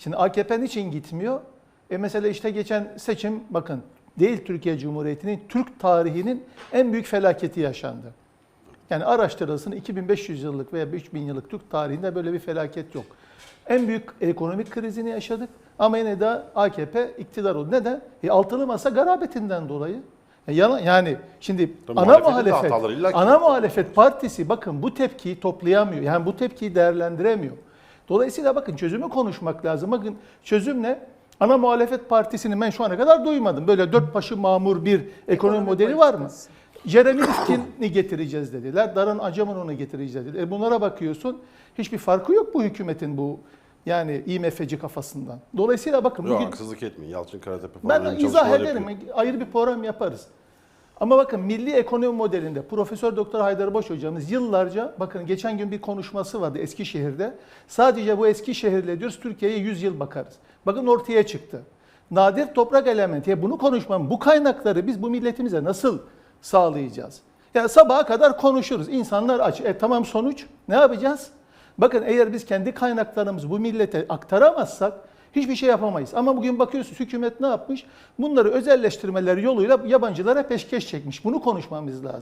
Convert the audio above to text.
Şimdi AKP niçin gitmiyor? E mesela işte geçen seçim bakın değil Türkiye Cumhuriyeti'nin Türk tarihinin en büyük felaketi yaşandı. Yani araştırılsın 2500 yıllık veya 3000 yıllık Türk tarihinde böyle bir felaket yok. En büyük ekonomik krizini yaşadık ama yine de AKP iktidar oldu. Neden? E altılı masa garabetinden dolayı. E yana- Yani şimdi Tabii ana muhalefet, ana muhalefet partisi bakın bu tepkiyi toplayamıyor. Yani bu tepkiyi değerlendiremiyor. Dolayısıyla bakın çözümü konuşmak lazım. Bakın çözüm ne? Ana muhalefet partisini ben şu ana kadar duymadım. Böyle dört başı mamur bir ekonomi modeli var mı? Jeremy Rifkin'i getireceğiz dediler. Darın Acaman'ı getireceğiz dediler. E bunlara bakıyorsun. Hiçbir farkı yok bu hükümetin bu yani IMF'ci kafasından. Dolayısıyla bakın Yok bugün haksızlık etmeyin. Yalçın Karatepe falan ben izah ederim. yapıyor. Ayrı bir program yaparız. Ama bakın milli ekonomi modelinde Profesör Doktor Haydar Boş hocamız yıllarca bakın geçen gün bir konuşması vardı Eskişehir'de. Sadece bu Eskişehir'le diyoruz Türkiye'ye 100 yıl bakarız. Bakın ortaya çıktı. Nadir toprak elementi. Ya bunu konuşmam, bu kaynakları biz bu milletimize nasıl sağlayacağız? Yani sabaha kadar konuşuruz. İnsanlar aç. E tamam sonuç ne yapacağız? Bakın eğer biz kendi kaynaklarımızı bu millete aktaramazsak hiçbir şey yapamayız. Ama bugün bakıyorsunuz hükümet ne yapmış? Bunları özelleştirmeler yoluyla yabancılara peşkeş çekmiş. Bunu konuşmamız lazım.